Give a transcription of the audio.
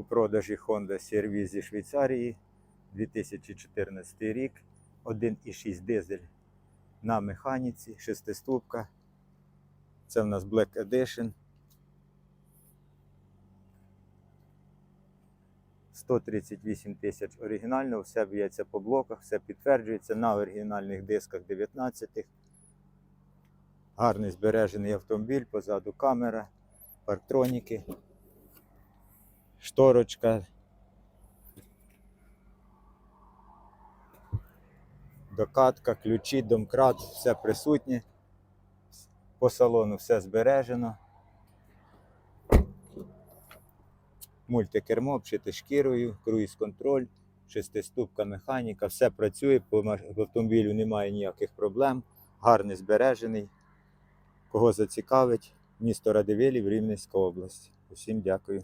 У продажі Honda CR-V зі Швейцарії 2014 рік. 1,6 дизель на механіці, шестиступка. Це в нас Black Edition. 138 тисяч оригінально, все б'ється по блоках, все підтверджується на оригінальних дисках 19. -х. Гарний збережений автомобіль, позаду камера, парктроніки, шторочка. Докатка, ключі, домкрат, все присутнє. По салону все збережено. Мультикермо, обшите шкірою, круїз-контроль, шестиступка механіка, все працює, по автомобілю немає ніяких проблем, гарний збережений. Кого зацікавить, місто Радивилів, Рівненська область. Усім дякую.